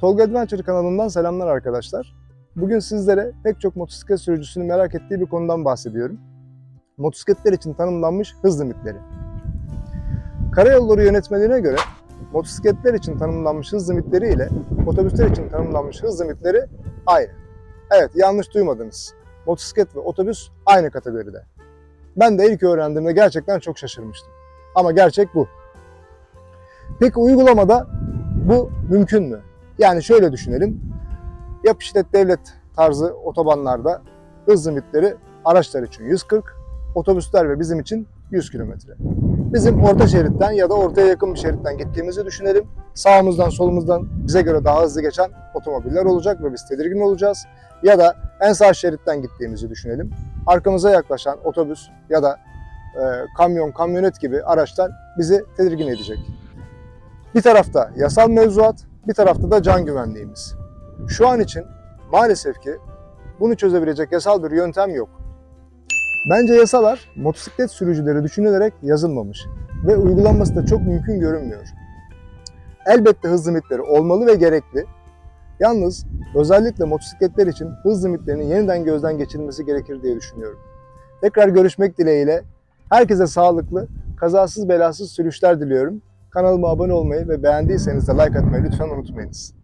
Tolga Adventure kanalından selamlar arkadaşlar. Bugün sizlere pek çok motosiklet sürücüsünün merak ettiği bir konudan bahsediyorum. Motosikletler için tanımlanmış hız limitleri. Karayolları yönetmeliğine göre motosikletler için tanımlanmış hız limitleri ile otobüsler için tanımlanmış hız limitleri aynı. Evet yanlış duymadınız. Motosiklet ve otobüs aynı kategoride. Ben de ilk öğrendiğimde gerçekten çok şaşırmıştım. Ama gerçek bu. Peki uygulamada bu mümkün mü? Yani şöyle düşünelim. Yap işlet devlet tarzı otobanlarda hız limitleri araçlar için 140, otobüsler ve bizim için 100 kilometre. Bizim orta şeritten ya da ortaya yakın bir şeritten gittiğimizi düşünelim. Sağımızdan solumuzdan bize göre daha hızlı geçen otomobiller olacak ve biz tedirgin olacağız. Ya da en sağ şeritten gittiğimizi düşünelim. Arkamıza yaklaşan otobüs ya da e, kamyon, kamyonet gibi araçlar bizi tedirgin edecek. Bir tarafta yasal mevzuat, bir tarafta da can güvenliğimiz. Şu an için maalesef ki bunu çözebilecek yasal bir yöntem yok. Bence yasalar motosiklet sürücüleri düşünülerek yazılmamış ve uygulanması da çok mümkün görünmüyor. Elbette hız limitleri olmalı ve gerekli. Yalnız özellikle motosikletler için hız limitlerinin yeniden gözden geçirilmesi gerekir diye düşünüyorum. Tekrar görüşmek dileğiyle herkese sağlıklı, kazasız belasız sürüşler diliyorum. Kanalıma abone olmayı ve beğendiyseniz de like atmayı lütfen unutmayınız.